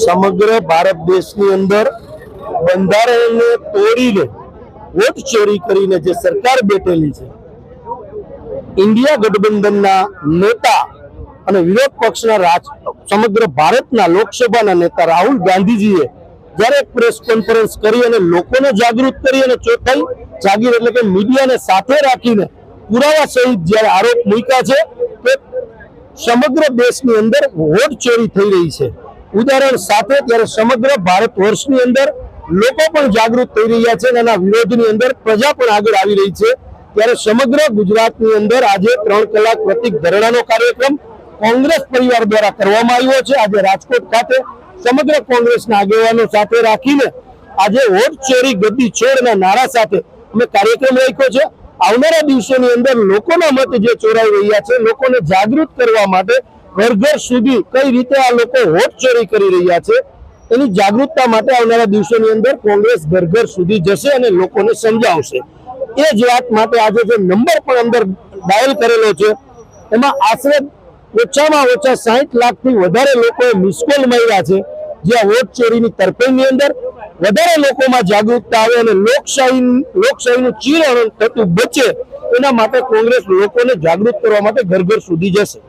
સમગ્ર ભારત દેશની અંદર બંધારણને તોડીને વોટ ચોરી કરીને જે સરકાર બેઠેલી છે, ઇન્ડિયા ગઠબંધનના નેતા અને વિરોધ પક્ષના રાજ, સમગ્ર ભારતના લોકસભાના નેતા રાહુલ ગાંધીજીએ જ્યારે પ્રેસ કોન્ફરન્સ કરી અને લોકોને જાગૃત કરી અને ચોથાઈ જાગીર એટલે કે મીડિયાને સાથે રાખીને પુરાવા સહિત જ્યારે આરોપ મૂક્યા છે કે સમગ્ર દેશની અંદર વોટ ચોરી થઈ રહી છે. ઉદાહરણ સાથે ત્યારે સમગ્ર ભારત વર્ષની અંદર લોકો પણ જાગૃત થઈ રહ્યા છે અને એના વિરોધની અંદર પ્રજા પણ આગળ આવી રહી છે. ત્યારે સમગ્ર ગુજરાતની અંદર આજે ત્રણ કલાક પ્રતિક ધરણાનો કાર્યક્રમ કોંગ્રેસ પરિવાર દ્વારા કરવામાં આવ્યો છે. આજે રાજકોટ ખાતે સમગ્ર કોંગ્રેસના આગેવાનો સાથે રાખીને આજે વોટ ચોરી, ગદ્દી છોડના નારા સાથે અમે કાર્યક્રમ રાખ્યો છે. આવનારા દિવસોની અંદર લોકોના મત જે ચોરાઈ રહ્યા છે, લોકોને જાગૃત કરવા માટે ઘર ઘર સુધી કઈ રીતે આ લોકો વોટ ચોરી કરી રહ્યા છે, એની જાગૃતતા માટે આવનારા દિવસોની અંદર કોંગ્રેસ ઘર સુધી જશે અને લોકોને સમજાવશે. એ જ વાત માટે આજે જે નંબર પણ અંદર ડાયલ કરેલો છે, એમાં આશરે ઓછામાં ઓછા સાહીઠ લાખથી વધારે લોકોએ મિસકોલ મળ્યા છે જ્યાં વોટ ચોરીની તરફેણની અંદર વધારે લોકોમાં જાગૃતતા આવે અને લોકશાહી, લોકશાહીનું ચીરણ થતું બચે, એના માટે કોંગ્રેસ લોકોને જાગૃત કરવા માટે ઘર ઘર સુધી જશે.